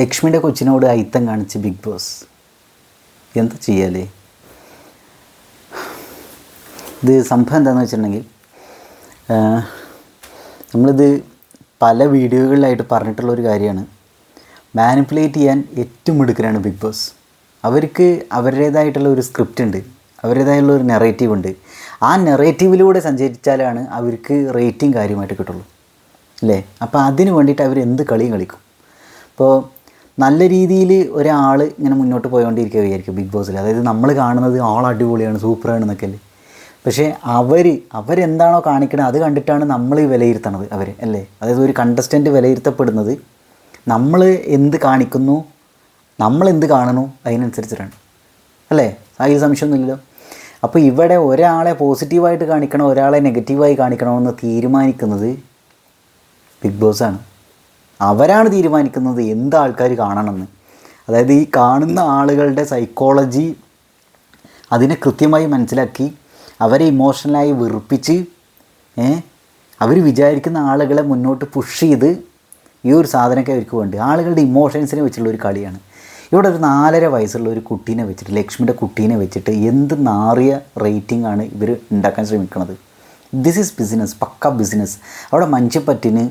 ലക്ഷ്മിയുടെ കൊച്ചിനോട് അയിത്തം കാണിച്ച് big boss എന്താ ചെയ്യാലേ? ഇത് സംഭവം എന്താണെന്ന് വെച്ചിട്ടുണ്ടെങ്കിൽ നമ്മളിത് പല വീഡിയോകളിലായിട്ട് പറഞ്ഞിട്ടുള്ള ഒരു കാര്യമാണ്. മാനിപ്പുലേറ്റ് ചെയ്യാൻ ഏറ്റവും മിടുക്കരാണ് ബിഗ് ബോസ്. അവർക്ക് അവരുടേതായിട്ടുള്ള ഒരു സ്ക്രിപ്റ്റ് ഉണ്ട് അവരുടേതായുള്ള ഒരു നെറേറ്റീവ് ഉണ്ട്. ആ നെറേറ്റീവിലൂടെ സഞ്ചരിച്ചാലാണ് അവർക്ക് റേറ്റിംഗ് കാര്യമായിട്ട് കിട്ടുള്ളൂ. അല്ലേ? അപ്പോൾ അതിന് വേണ്ടിയിട്ട് അവർ എന്ത് കളിയും കളിക്കും? ഇപ്പോൾ നല്ല രീതിയിൽ ഒരാൾ ഇങ്ങനെ മുന്നോട്ട് പോയോണ്ടിരിക്കുകയായിരിക്കും ബിഗ് ബോസിൽ അതായത് നമ്മൾ കാണുന്നത് ആൾ അടിപൊളിയാണ് സൂപ്പറാണ് എന്നൊക്കെ അല്ലേ? പക്ഷേ അവർ അവരെന്താണോ കാണിക്കണത് അത് കണ്ടിട്ടാണ് നമ്മൾ വിലയിരുത്തണത് അവർ അല്ലേ? അതായത് ഒരു കണ്ടസ്റ്റന്റ് വിലയിരുത്തപ്പെടുന്നത് നമ്മൾ എന്ത് കാണിക്കുന്നു നമ്മൾ എന്ത് കാണണു അതിനനുസരിച്ചിട്ടാണ്. അല്ലേ? അതിൽ സംശയമൊന്നുമില്ലല്ലോ. അപ്പോൾ ഇവിടെ ഒരാളെ പോസിറ്റീവായിട്ട് കാണിക്കണോ ഒരാളെ നെഗറ്റീവായി കാണിക്കണമെന്ന് തീരുമാനിക്കുന്നത് ബിഗ് ബോസാണ്. അവരാണ് തീരുമാനിക്കുന്നത് എന്ത് ആൾക്കാർ കാണണമെന്ന്. അതായത് ഈ കാണുന്ന ആളുകളുടെ സൈക്കോളജി അതിനെ കൃത്യമായി മനസ്സിലാക്കി അവരെ ഇമോഷണലായി വെറുപ്പിച്ച് അവർ വിചാരിക്കുന്ന ആളുകളെ മുന്നോട്ട് പുഷ് ചെയ്ത് ഈ ഒരു സാധനമൊക്കെ അവർക്ക് വേണ്ടി. ആളുകളുടെ ഇമോഷൻസിനെ വെച്ചുള്ള ഒരു കളിയാണ്. ഇവിടെ ഒരു നാലര വയസ്സുള്ള ഒരു കുട്ടീനെ വെച്ചിട്ട് ലക്ഷ്മിയുടെ കുട്ടീനെ വെച്ചിട്ട് എന്ത് നാറിയ റേറ്റിംഗ് ആണ് ഇവർ ഉണ്ടാക്കാൻ ശ്രമിക്കുന്നത് this is business pakka business അവിടെ മനുഷ്യപ്പറ്റിന്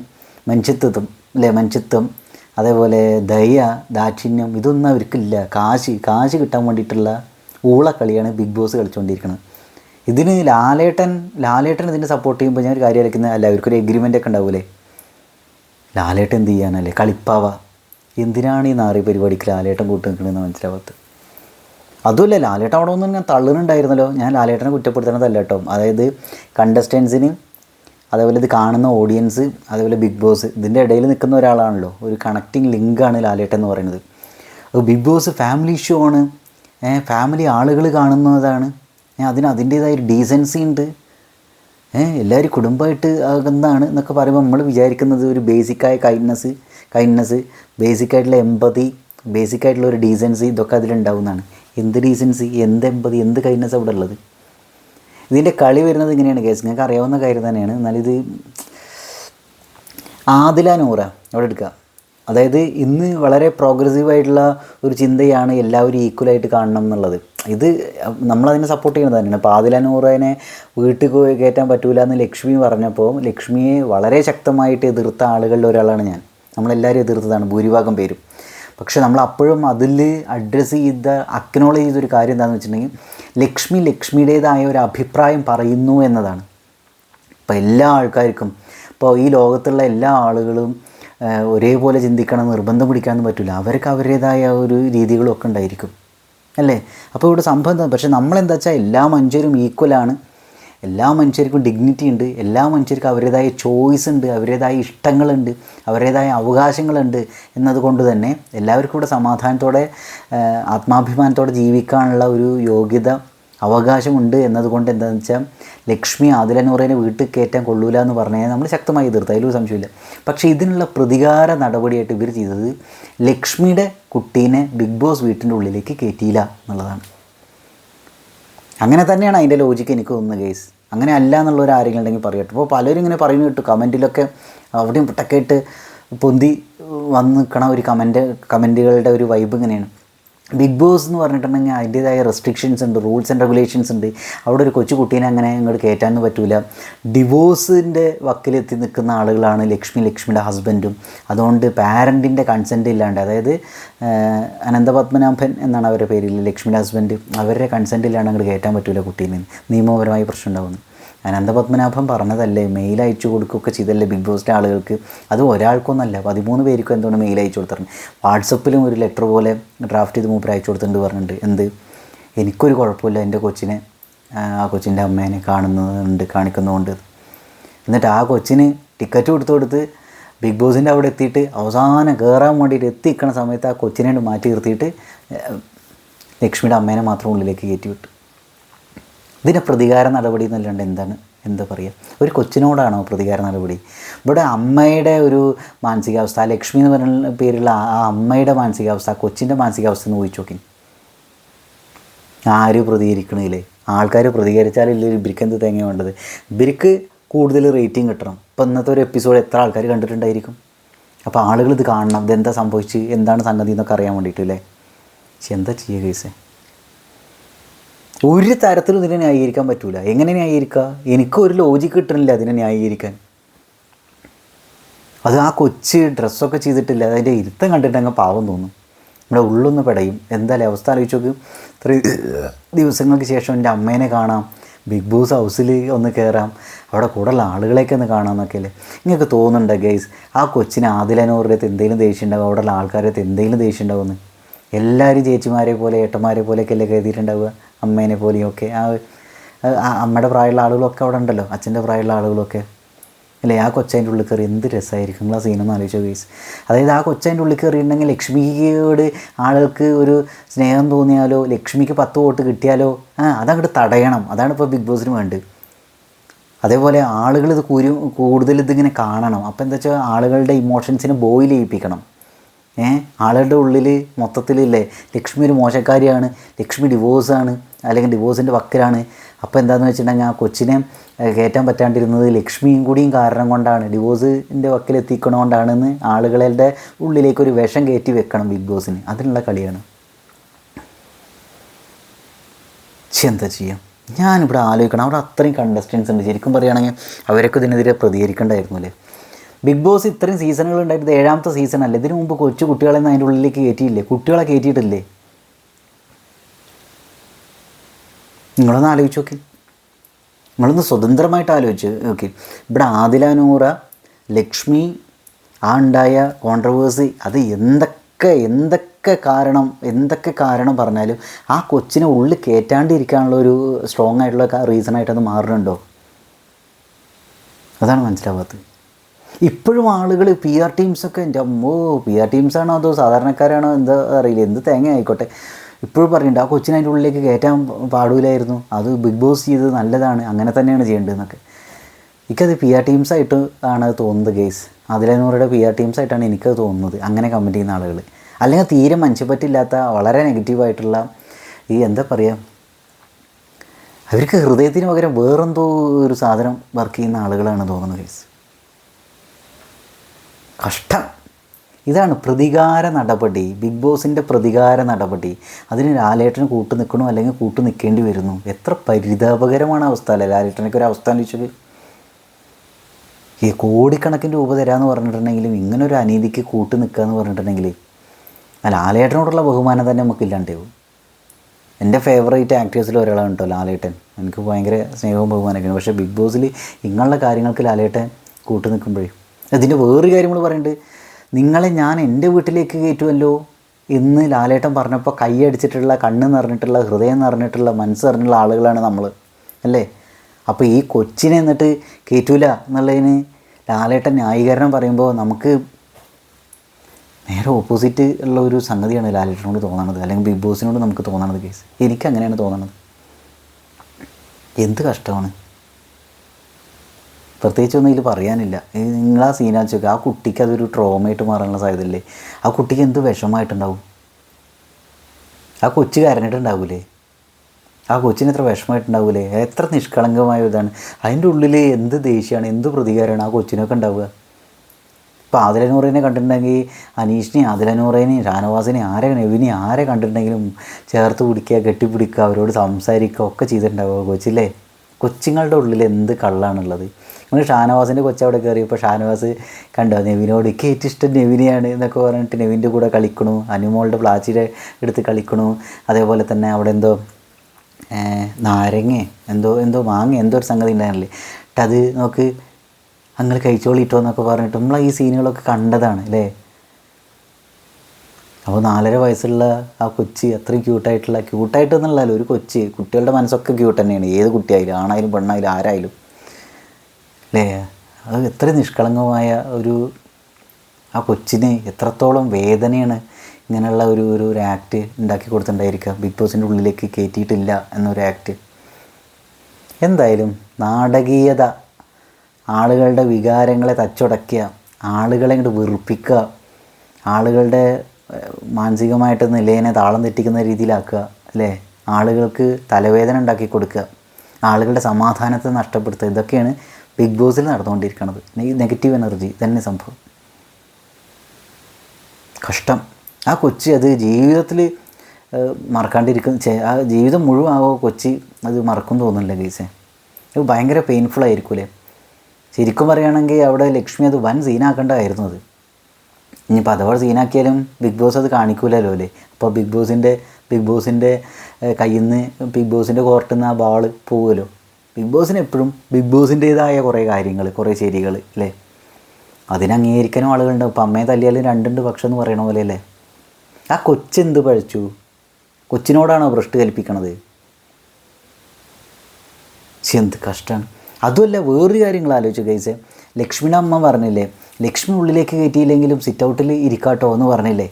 മനുഷ്യത്വം അല്ലേ മനുഷ്യത്വം അതേപോലെ ദയ ദാക്ഷിണ്യം ഇതൊന്നും അവർക്കില്ല. കാശ് കാശ് കിട്ടാൻ വേണ്ടിയിട്ടുള്ള ഊളക്കളിയാണ് ബിഗ് ബോസ് കളിച്ചുകൊണ്ടിരിക്കുന്നത് ഇതിന് ലാലേട്ടൻ ലാലേട്ടൻ ഇതിനെ സപ്പോർട്ട് ചെയ്യുമ്പോൾ ഞാൻ ഒരു കാര്യം അയക്കുന്നത് അല്ല അവർക്കൊരു എഗ്രിമെന്റ് ഒക്കെ ഉണ്ടാവൂലേ? ലാലേട്ടൻ എന്ത് ചെയ്യാനല്ലേ കളിപ്പാവ. എന്തിനാണ് ഈ നാറി പരിപാടിക്ക് ലാലേട്ടൻ കൂട്ടി നിൽക്കണമെന്ന് മനസ്സിലാവാത്തത്? അതുമല്ല ലാലേട്ടൻ അവിടെ ഒന്നും ഞാൻ തള്ളുന്നുണ്ടായിരുന്നല്ലോ. ഞാൻ ലാലേട്ടനെ കുറ്റപ്പെടുത്തണതല്ല കേട്ടോ. അതായത് കണ്ടസ്റ്റൻസിന് അതേപോലെ ഇത് കാണുന്ന ഓഡിയൻസ് അതേപോലെ ബിഗ് ബോസ് ഇതിന്റെ ഇടയിൽ നിൽക്കുന്ന ഒരാളാണല്ലോ. ഒരു കണക്റ്റിംഗ് ലിങ്കാണ് ലാലേട്ടൻ എന്ന് പറയുന്നത്. അപ്പോൾ ബിഗ് ബോസ് ഫാമിലി ഇഷ്യൂ ആണ്. ഫാമിലി ആളുകൾ കാണുന്നതാണ്. അതിന് അതിന്റേതായ ഒരു ഡീസൻസി ഉണ്ട്. എല്ലാവരും കുടുംബമായിട്ട് ആകുന്നതാണ് എന്നൊക്കെ പറയുമ്പോൾ നമ്മൾ വിചാരിക്കുന്നത് ഒരു ബേസിക്കായ കൈൻഡ്നസ് കൈൻഡ്നസ് ബേസിക്കായിട്ടുള്ള എമ്പതി ബേസിക്കായിട്ടുള്ള ഒരു ഡീസൻസി ഇതൊക്കെ അതിലുണ്ടാവുന്നതാണ്. എന്ത് ഡീസൻസി എന്ത് എമ്പതി എന്ത് കൈൻഡ്നസ് അവിടെ ഉള്ളത്? ഇതിന്റെ കളി വരുന്നത് ഇങ്ങനെയാണ് കേസ് നിങ്ങൾക്ക് അറിയാവുന്ന കാര്യം തന്നെയാണ്. എന്നാലിത് ആദില നൂറ അവിടെ എടുക്കുക. അതായത് ഇന്ന് വളരെ പ്രോഗ്രസീവ് ആയിട്ടുള്ള ഒരു ചിന്തയാണ് എല്ലാവരും ഈക്വലായിട്ട് കാണണം എന്നുള്ളത്. ഇത് നമ്മളതിനെ സപ്പോർട്ട് ചെയ്യുന്നത് തന്നെയാണ്. അപ്പോൾ ആദില നൂറേനെ വീട്ടിൽ പോയി കയറ്റാൻ പറ്റൂല എന്ന് ലക്ഷ്മി പറഞ്ഞപ്പോൾ ലക്ഷ്മിയെ വളരെ ശക്തമായിട്ട് എതിർത്ത ആളുകളിൽ ഒരാളാണ് ഞാൻ. നമ്മളെല്ലാവരും എതിർത്തതാണ് ഭൂരിഭാഗം പേരും. പക്ഷെ നമ്മൾ അപ്പോഴും അതിൽ അഡ്രസ്സ് ചെയ്ത അക്നോളജ് ചെയ്തൊരു കാര്യം എന്താണെന്ന് വെച്ചിട്ടുണ്ടെങ്കിൽ ലക്ഷ്മി ലക്ഷ്മിയുടേതായ ഒരു അഭിപ്രായം പറയുന്നു എന്നതാണ്. ഇപ്പോൾ എല്ലാ ആൾക്കാർക്കും ഇപ്പോൾ ഈ ലോകത്തുള്ള എല്ലാ ആളുകളും ഒരേപോലെ ചിന്തിക്കണം നിർബന്ധം പിടിക്കാനൊന്നും പറ്റില്ല. അവർക്ക് അവരുടേതായ ഒരു രീതികളൊക്കെ ഉണ്ടായിരിക്കും. അല്ലേ? അപ്പോൾ ഇവിടെ സംഭവം എന്താ? പക്ഷേ നമ്മളെന്താ വെച്ചാൽ എല്ലാ മനുഷ്യരും ഈക്വലാണ് എല്ലാ മനുഷ്യർക്കും ഡിഗ്നിറ്റി ഉണ്ട്. എല്ലാ മനുഷ്യർക്കും അവരുടേതായ ചോയ്സ് ഉണ്ട് അവരുടേതായ ഇഷ്ടങ്ങളുണ്ട് അവരുടേതായ അവകാശങ്ങളുണ്ട് എന്നതുകൊണ്ട് തന്നെ എല്ലാവർക്കും കൂടെ സമാധാനത്തോടെ ആത്മാഭിമാനത്തോടെ ജീവിക്കാനുള്ള ഒരു യോഗ്യത അവകാശമുണ്ട് എന്നതുകൊണ്ട് എന്താണെന്ന് വെച്ചാൽ ലക്ഷ്മി ആദിലനൂറേനെ വീട്ടിൽ കയറ്റാൻ കൊള്ളൂല എന്ന് പറഞ്ഞാൽ നമ്മൾ ശക്തമായി എതിർത്ത് അതിലൊരു സംശയമില്ല പക്ഷേ ഇതിനുള്ള പ്രതികാര നടപടിയായിട്ട് ഇവർ ചെയ്തത് ലക്ഷ്മിയുടെ കുട്ടീനെ ബിഗ് ബോസ് വീട്ടിന്റെ ഉള്ളിലേക്ക് കയറ്റിയില്ല എന്നുള്ളതാണ്. അങ്ങനെ തന്നെയാണ് അതിന്റെ ലോജിക്ക് എനിക്ക് തോന്നുന്നത് കേസ് അങ്ങനെ അല്ല ഒരു ആരെങ്കിലും ഉണ്ടെങ്കിൽ പറയട്ടെ ഇപ്പോൾ പലരും ഇങ്ങനെ പറയുന്നു കേട്ടു. കമന്റിലൊക്കെ അവിടെയും പൊട്ടക്കായിട്ട് പൊന്തി വന്ന് നിൽക്കണ ഒരു കമന്റ് കമന്റുകളുടെ ഒരു വൈബ് ഇങ്ങനെയാണ്. ബിഗ് ബോസ് എന്ന് പറഞ്ഞിട്ടുണ്ടെങ്കിൽ അതിന്റേതായ റെസ്ട്രിക്ഷൻസ് ഉണ്ട് റൂൾസ് ആൻഡ് റെഗുലേഷൻസ് ഉണ്ട്. അവിടെ ഒരു കൊച്ചു കുട്ടീനെ അങ്ങനെ ഇങ്ങോട്ട് കയറ്റാനൊന്നും പറ്റൂല. ഡിവോഴ്സിന്റെ വക്കിലെത്തി നിൽക്കുന്ന ആളുകളാണ് ലക്ഷ്മി ലക്ഷ്മിയുടെ ഹസ്ബൻഡും അതുകൊണ്ട് പാരന്റിന്റെ കൺസെന്റ് ഇല്ലാണ്ട് അതായത് അനന്തപത്മനാഭൻ എന്നാണ് അവരുടെ പേരിൽ ലക്ഷ്മിയുടെ ഹസ്ബൻഡ് അവരുടെ കൺസെന്റ് ഇല്ലാണ്ട് അങ്ങോട്ട് കയറ്റാൻ പറ്റില്ല കുട്ടീനെ. നിയമപരമായി പ്രശ്നം ഉണ്ടാവുന്നു. അനന്തപത്മനാഭൻ പറഞ്ഞതല്ലേ മെയിൽ അയച്ചു കൊടുക്കുകയൊക്കെ ചെയ്തല്ലേ ബിഗ് ബോസിന്റെ ആളുകൾക്ക്? അത് ഒരാൾക്കൊന്നല്ല പതിമൂന്ന് പേർക്കും എന്തുകൊണ്ട് മെയിൽ അയച്ചു കൊടുത്തിട്ടുണ്ട്. വാട്സപ്പിലും ഒരു ലെറ്റർ പോലെ ഡ്രാഫ്റ്റ് ചെയ്ത് മൂപ്പർ അയച്ചു കൊടുത്തിട്ടുണ്ട് പറഞ്ഞിട്ടുണ്ട്. എന്ത്? എനിക്കൊരു കുഴപ്പമില്ല എന്റെ കൊച്ചിനെ ആ കൊച്ചിന്റെ അമ്മേനെ കാണുന്നുണ്ട് കാണിക്കുന്നതുകൊണ്ട് എന്നിട്ട് ആ കൊച്ചിന് ടിക്കറ്റ് കൊടുത്തു കൊടുത്ത് ബിഗ് ബോസിന്റെ അവിടെ എത്തിയിട്ട് അവസാനം കയറാൻ വേണ്ടിയിട്ട് എത്തിക്കണ സമയത്ത് ആ കൊച്ചിനെ മാറ്റി നിർത്തിയിട്ട് ലക്ഷ്മിയുടെ അമ്മേനെ മാത്രം ഉള്ളിലേക്ക് കയറ്റി വിട്ടു. ഇതിന് പ്രതികാര നടപടി എന്നല്ലാണ്ട് എന്താണ്? എന്താ പറയുക ഒരു കൊച്ചിനോടാണോ പ്രതികാര നടപടി? ഇവിടെ അമ്മയുടെ ഒരു മാനസികാവസ്ഥ ലക്ഷ്മി എന്ന് പറയുന്ന പേരുള്ള ആ അമ്മയുടെ മാനസികാവസ്ഥ കൊച്ചിന്റെ മാനസികാവസ്ഥ എന്ന് ചോദിച്ചു നോക്കി ആരും പ്രതികരിക്കണില്ലേ ആൾക്കാർ പ്രതികരിച്ചാലില്ല ഇവർക്ക് എന്ത് തേങ്ങ വേണ്ടത്? ഇവർക്ക് കൂടുതൽ റേറ്റിംഗ് കിട്ടണം. ഇപ്പം ഇന്നത്തെ ഒരു എപ്പിസോഡ് എത്ര ആൾക്കാർ കണ്ടിട്ടുണ്ടായിരിക്കും? അപ്പോൾ ആളുകൾ ഇത് കാണണം. ഇതെന്താ സംഭവിച്ച്? എന്താണ് സംഗതി എന്നൊക്കെ അറിയാൻ വേണ്ടിയിട്ട് അല്ലേ? പക്ഷെ എന്താ ചെയ്യുക കേസ് ഒരു തരത്തിലും ഇതിനെ ന്യായീകരിക്കാൻ പറ്റൂല. എങ്ങനെ ന്യായീകരിക്കുക എനിക്കൊരു ലോജിക്ക് കിട്ടണില്ല അതിനെ ന്യായീകരിക്കാൻ. അത് ആ കൊച്ച് ഡ്രസ്സൊക്കെ ചെയ്തിട്ടില്ല. അതിന്റെ ഇരുത്തം കണ്ടിട്ട് അങ്ങ് പാവം തോന്നും. നമ്മുടെ ഉള്ളൊന്ന് പെടയും. എന്തായാലും അവസ്ഥ ആലോചിച്ച് നോക്ക്. ഇത്ര ദിവസങ്ങൾക്ക് ശേഷം എന്റെ അമ്മേനെ കാണാം. ബിഗ് ബോസ് ഹൗസിൽ ഒന്ന് കയറാം. അവിടെ കൂടുതൽ ആളുകളെയൊക്കെ ഒന്ന് കാണാമെന്നൊക്കെ അല്ലേ? നിങ്ങൾക്ക് തോന്നുന്നുണ്ട് ഗൈസ് ആ കൊച്ചിന് ആദിലനൂറിന്റെ എന്തെങ്കിലും ദേഷ്യം ഉണ്ടാവും? അവിടെയുള്ള ആൾക്കാരുടെ അടുത്ത് എന്തെങ്കിലും ദേഷ്യം ഉണ്ടാവുമെന്ന്. എല്ലാവരും ചേച്ചിമാരെ പോലെ ഏട്ടന്മാരെ പോലെയൊക്കെ അല്ലേ കരുതിയിട്ടുണ്ടാവുക? അമ്മേനെ പോലെയൊക്കെ. ആ ആ അമ്മയുടെ പ്രായമുള്ള ആളുകളൊക്കെ അവിടെ ഉണ്ടല്ലോ. അച്ഛന്റെ പ്രായമുള്ള ആളുകളൊക്കെ. അല്ലേ? ആ കൊച്ചതിന്റെ ഉള്ളിൽ കയറി എന്ത് രസമായിരിക്കും? ആ സീനൊന്ന് ആലോചിച്ചോ ഗൈസ് അതായത് ആ കൊച്ചതിന്റെ ഉള്ളിൽ കയറിയിട്ടുണ്ടെങ്കിൽ ലക്ഷ്മിയോട് ആളുകൾക്ക് ഒരു സ്നേഹം തോന്നിയാലോ? ലക്ഷ്മിക്ക് പത്ത് വോട്ട് കിട്ടിയാലോ? ആ അതങ്ങോട്ട് തടയണം. അതാണ് ഇപ്പോൾ ബിഗ് ബോസിന് വേണ്ടത്. അതേപോലെ ആളുകൾ ഇത് കൂരി കൂടുതൽ ഇതിങ്ങനെ കാണണം. അപ്പോൾ എന്താ വെച്ചാൽ ആളുകളുടെ ഇമോഷൻസിനെ ബോയിൽ ചെയ്യിപ്പിക്കണം. ഏ? ആളുടെ ഉള്ളിൽ മൊത്തത്തിലില്ലേ? ലക്ഷ്മി ഒരു മോശക്കാരിയാണ്. ലക്ഷ്മി ഡിവോഴ്സാണ്. അല്ലെങ്കിൽ ഡിവോഴ്സിന്റെ വക്കിലാണ്. അപ്പോൾ എന്താണെന്ന് വെച്ചിട്ടുണ്ടെങ്കിൽ ആ കൊച്ചിനെ ഏഹ്, കയറ്റാൻ പറ്റാണ്ടിരുന്നത് ലക്ഷ്മിയും കൂടിയും കാരണം കൊണ്ടാണ്. ഡിവോഴ്സിന്റെ വക്കിലെത്തിക്കണോണ്ടാണെന്ന് ആളുകളുടെ ഉള്ളിലേക്ക് ഒരു വിഷം കയറ്റി വെക്കണം ബിഗ് ബോസിന്. അതിനുള്ള കളിയാണ്. എന്താ ചെയ്യാം? ഞാനിവിടെ ആലോചിക്കണം. അവിടെ അത്രയും കണ്ടസ്റ്റൻസ് ഉണ്ട്. ശരിക്കും പറയുകയാണെങ്കിൽ അവരൊക്കെ ഇതിനെതിരെ പ്രതികരിക്കേണ്ടായിരുന്നു അല്ലേ ബിഗ് ബോസ് ഇത്രയും സീസണുകൾ ഉണ്ടായിട്ട് ഏഴാമത്തെ സീസൺ അല്ലേ? ഇതിനു മുമ്പ് കൊച്ചു കുട്ടികളെ ഒന്നും അതിന്റെ ഉള്ളിലേക്ക് കയറ്റിയില്ലേ? കുട്ടികളെ കയറ്റിയിട്ടില്ലേ? നിങ്ങളൊന്ന് ആലോചിച്ച് നോക്കി. നിങ്ങളൊന്ന് സ്വതന്ത്രമായിട്ട് ആലോചിച്ച് നോക്കി. ഇവിടെ ആദില നൂറ ലക്ഷ്മി ആ ഉണ്ടായ കോൺട്രവേഴ്സി അത് എന്തൊക്കെ എന്തൊക്കെ കാരണം എന്തൊക്കെ കാരണം പറഞ്ഞാലും ആ കൊച്ചിനെ ഉള്ളിൽ കയറ്റാണ്ടിരിക്കാനുള്ള ഒരു സ്ട്രോങ് ആയിട്ടുള്ള റീസൺ അത് മാറുന്നുണ്ടോ? അതാണ് മനസ്സിലാവാത്തത്. ഇപ്പോഴും ആളുകൾ പി ആർ ടീംസൊക്കെ എന്റെ അമ്മോ പി ആർ ടീംസാണോ അതോ സാധാരണക്കാരാണോ എന്താ അറിയില്ല എന്ത് തേങ്ങ ആയിക്കോട്ടെ. ഇപ്പോഴും പറയുന്നുണ്ട് ആ കൊച്ചിനെ അതിന്റെ ഉള്ളിലേക്ക് കയറ്റാൻ പാടില്ലായിരുന്നു അത് ബിഗ് ബോസ് ചെയ്തത് നല്ലതാണ് അങ്ങനെ തന്നെയാണ് ചെയ്യേണ്ടതെന്നൊക്കെ. എനിക്കത് പി ആർ ടീംസായിട്ട് ആണ് തോന്നുന്നത് കേസ് അതിലെന്നൂറുടെ പി ആർ ടീംസായിട്ടാണ് എനിക്കത് തോന്നുന്നത് അങ്ങനെ കമന്റ് ചെയ്യുന്ന ആളുകൾ. അല്ലെങ്കിൽ തീരെ മനുഷ്യപ്പറ്റില്ലാത്ത വളരെ നെഗറ്റീവായിട്ടുള്ള ഈ എന്താ പറയുക അവർക്ക് ഹൃദയത്തിന് പകരം വേറെന്തോ ഒരു സാധനം വർക്ക് ചെയ്യുന്ന ആളുകളാണ് തോന്നുന്നത് കേസ് കഷ്ടം. ഇതാണ് പ്രതികാര നടപടി ബിഗ് ബോസിന്റെ പ്രതികാര നടപടി. അതിന് ലാലേട്ടന് കൂട്ടു നിൽക്കണോ അല്ലെങ്കിൽ കൂട്ടു നിൽക്കേണ്ടി വരുന്നു? എത്ര പരിതാപകരമാണ് അവസ്ഥ അല്ലേ? ലാലേട്ടനൊക്കെ ഒരു അവസ്ഥ അന്വേഷിച്ചത് ഈ കോടിക്കണക്കിന് രൂപ തരാമെന്ന് പറഞ്ഞിട്ടുണ്ടെങ്കിലും ഇങ്ങനെ ഒരു അനീതിക്ക് കൂട്ടു നിൽക്കുക എന്ന് പറഞ്ഞിട്ടുണ്ടെങ്കിൽ ലാലേട്ടനോടുള്ള ബഹുമാനം തന്നെ നമുക്ക് എന്റെ ഫേവറേറ്റ് ആക്ടേഴ്സിൽ ഒരാളാണ് കേട്ടോ ലാലേട്ടൻ. എനിക്ക് ഭയങ്കര സ്നേഹവും ബഹുമാനമൊക്കെയാണ്. പക്ഷേ ബിഗ് ബോസിൽ ഇങ്ങനെയുള്ള കാര്യങ്ങൾക്ക് ലാലേട്ടൻ കൂട്ടു നിൽക്കുമ്പോഴേ അതിന്റെ വേറൊരു കാര്യം നമ്മൾ പറയുന്നുണ്ട് നിങ്ങളെ ഞാൻ എന്റെ വീട്ടിലേക്ക് കയറ്റുമല്ലോ എന്ന് ലാലേട്ടൻ പറഞ്ഞപ്പോൾ കൈയടിച്ചിട്ടുള്ള കണ്ണ് നിറഞ്ഞിട്ടുള്ള ഹൃദയം നിറഞ്ഞിട്ടുള്ള മനസ്സ് നിറഞ്ഞിട്ടുള്ള ആളുകളാണ് നമ്മൾ അല്ലേ? അപ്പോൾ ഈ കൊച്ചിനെ എന്നിട്ട് കയറ്റൂല എന്നുള്ളതിന് ലാലേട്ടൻ ന്യായീകരണം പറയുമ്പോൾ നമുക്ക് നേരെ ഓപ്പോസിറ്റ് ഉള്ള ഒരു സംഗതിയാണ് ലാലേട്ടനോട് തോന്നണത്. അല്ലെങ്കിൽ ബിഗ് ബോസിനോട് നമുക്ക് തോന്നണത് കേസ്. എനിക്ക് അങ്ങനെയാണ് തോന്നണത്. എന്ത് കഷ്ടമാണ്. പ്രത്യേകിച്ചൊന്നും ഇതിൽ പറയാനില്ല. നിങ്ങൾ ആ സീനാച്ച് ആ കുട്ടിക്ക് അതൊരു ട്രോമയായിട്ട് മാറാനുള്ള സാധ്യതയില്ലേ? ആ കുട്ടിക്ക് എന്ത് വിഷമമായിട്ടുണ്ടാവും ആ കൊച്ചു കരഞ്ഞിട്ടുണ്ടാവൂലേ? ആ കൊച്ചിന് എത്ര വിഷമമായിട്ടുണ്ടാവൂലേ എത്ര നിഷ്കളങ്കമായ ഇതാണ്. അതിന്റെ ഉള്ളിൽ എന്ത് ദേഷ്യമാണ് എന്ത് പ്രതികാരമാണ് ആ കൊച്ചിനൊക്കെ ഉണ്ടാവുക? ഇപ്പോൾ ആദിലനൂറിനെ കണ്ടിട്ടുണ്ടെങ്കിൽ അനീഷിനെ ആദിലനൂറേനെ ഷാനവാസിനെ ആരെ നെവിനെ ആരെ കണ്ടിട്ടുണ്ടെങ്കിലും ചേർത്ത് പിടിക്കുക കെട്ടിപ്പിടിക്കുക അവരോട് സംസാരിക്കുക ഒക്കെ ചെയ്തിട്ടുണ്ടാവുക കൊച്ചില്ലേ? കൊച്ചുങ്ങളുടെ ഉള്ളിൽ എന്ത് കള്ളാണുള്ളത്? നമ്മൾ ഷാനവാസിന്റെ കൊച്ചവിടെ കയറിയപ്പോൾ ഷാനവാസ് കണ്ടോ നെവിനോട് എനിക്ക് ഏറ്റവും ഇഷ്ടം നെവിനെയാണ് എന്നൊക്കെ പറഞ്ഞിട്ട് നെവിന്റെ കൂടെ കളിക്കണു അനുമോളുടെ പ്ലാച്ചിയുടെ എടുത്ത് കളിക്കണു. അതേപോലെ തന്നെ അവിടെ എന്തോ നാരങ്ങ എന്തോ എന്തോ മാങ്ങ എന്തോ ഒരു സംഗതി ഉണ്ടായിരുന്നില്ലേ? എന്നിട്ട് അത് നോക്ക് അങ്ങനെ കഴിച്ചോളിട്ടോ എന്നൊക്കെ പറഞ്ഞിട്ട് നമ്മൾ ഈ സീനുകളൊക്കെ കണ്ടതാണ് അല്ലേ? അപ്പോൾ നാലര വയസ്സുള്ള ആ കൊച്ചി അത്രയും ക്യൂട്ടായിട്ടുള്ള ക്യൂട്ടായിട്ട് എന്നുള്ളതല്ല ഒരു കൊച്ചി. കുട്ടികളുടെ മനസ്സൊക്കെ ക്യൂട്ട് തന്നെയാണ്. ഏത് കുട്ടിയായാലും ആണായാലും പെണ്ണായാലും ആരായാലും. അല്ലേ? അത് എത്ര നിഷ്കളങ്കമായ ഒരു ആ കൊച്ചിന് എത്രത്തോളം വേദനയാണ് ഇങ്ങനെയുള്ള ഒരു ഒരു ഒരു ആക്ട് ഉണ്ടാക്കി കൊടുത്തിട്ടുണ്ടായിരിക്കുക. ബിഗ് ബോസിന്റെ ഉള്ളിലേക്ക് കയറ്റിയിട്ടില്ല എന്നൊരു ആക്ട് എന്തായാലും നാടകീയത ആളുകളുടെ വികാരങ്ങളെ തച്ചുടക്കുക ആളുകളെ ഇങ്ങോട്ട് വെറുപ്പിക്കുക ആളുകളുടെ മാനസികമായിട്ട് നിലയനെ താളം തെറ്റിക്കുന്ന രീതിയിലാക്കുക അല്ലേ? ആളുകൾക്ക് തലവേദന ഉണ്ടാക്കി കൊടുക്കുക ആളുകളുടെ സമാധാനത്തെ നഷ്ടപ്പെടുത്തുക ഇതൊക്കെയാണ് ബിഗ് ബോസിൽ നടന്നുകൊണ്ടിരിക്കുന്നത്. ഈ നെഗറ്റീവ് എനർജി തന്നെ സംഭവം. കഷ്ടം. ആ കൊച്ചി അത് ജീവിതത്തിൽ മറക്കാണ്ടിരിക്കുന്ന ആ ജീവിതം മുഴുവൻ ആവോ കൊച്ചി അത് മറക്കും തോന്നുന്നില്ല ഗീസേ. ഭയങ്കര പെയിൻഫുൾ ആയിരിക്കൂലേ ശരിക്കും പറയുകയാണെങ്കിൽ അവിടെ ലക്ഷ്മി അത് വൻ സീനാക്കേണ്ടതായിരുന്നു അത്. ഇനിയിപ്പോൾ അഥവാ സീനാക്കിയാലും ബിഗ് ബോസ് അത് കാണിക്കൂലല്ലോ അല്ലേ? അപ്പോൾ ബിഗ് ബോസിന്റെ ബിഗ് ബോസിന്റെ കയ്യിൽ നിന്ന് ബിഗ് ബോസിന്റെ കോർട്ടിൽ നിന്ന് ആ ബാൾ പോകുമല്ലോ ബിഗ് ബോസിന് എപ്പോഴും ബിഗ് ബോസിന്റേതായ കുറേ കാര്യങ്ങൾ കുറേ ശരികൾ അല്ലേ? അതിനെ ആളുകളുണ്ട്. ഇപ്പം അമ്മയെ തല്ലിയാലും രണ്ടുണ്ട് പക്ഷം എന്ന് പറയണ പോലെ അല്ലേ? ആ കൊച്ചെന്ത് പഴിച്ചു കൊച്ചിനോടാണോ ഭ്രഷ്ട് കൽപ്പിക്കണത്? എന്ത് കഷ്ടമാണ് അതുമല്ല വേറൊരു കാര്യങ്ങൾ ആലോചിച്ചു കൈസേ ലക്ഷ്മിയുടെ അമ്മ പറഞ്ഞില്ലേ ലക്ഷ്മി ഉള്ളിലേക്ക് കയറ്റിയില്ലെങ്കിലും സിറ്റ് ഔട്ടിൽ ഇരിക്കാട്ടോ എന്ന് പറഞ്ഞില്ലേ?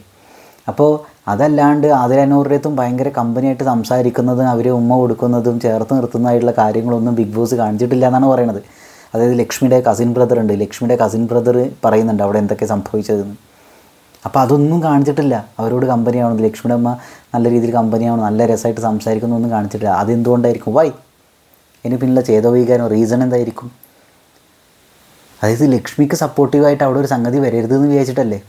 അപ്പോൾ അതല്ലാണ്ട് ആതിരനൂറിനകത്തും ഭയങ്കര കമ്പനിയായിട്ട് സംസാരിക്കുന്നതും അവർ ഉമ്മ കൊടുക്കുന്നതും ചേർത്ത് നിർത്തുന്നതായിട്ടുള്ള കാര്യങ്ങളൊന്നും ബിഗ് ബോസ് കാണിച്ചിട്ടില്ല എന്നാണ് പറയണത്. അതായത് ലക്ഷ്മിയുടെ കസിൻ ബ്രദർ ഉണ്ട്. ലക്ഷ്മിയുടെ കസിൻ ബ്രദർ പറയുന്നുണ്ട് അവിടെ എന്തൊക്കെ സംഭവിച്ചതെന്ന്. അപ്പോൾ അതൊന്നും കാണിച്ചിട്ടില്ല. അവരോട് കമ്പനിയാവണം ലക്ഷ്മിയുടെ അമ്മ നല്ല രീതിയിൽ കമ്പനിയാവണം നല്ല രസമായിട്ട് സംസാരിക്കുന്നൊന്നും കാണിച്ചിട്ടില്ല. അതെന്തുകൊണ്ടായിരിക്കും? വൈ ഇനി പിന്നിലെ ചേതോവികാരം റീസൺ എന്തായിരിക്കും? അതായത് ലക്ഷ്മിക്ക് സപ്പോർട്ടീവായിട്ട് അവിടെ ഒരു സംഗതി വരരുതെന്ന് വിചാരിച്ചിട്ടല്ലേ?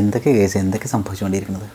എന്തൊക്കെ കേസ് എന്തൊക്കെ സംഭവിച്ചുകൊണ്ടിരിക്കുന്നത്?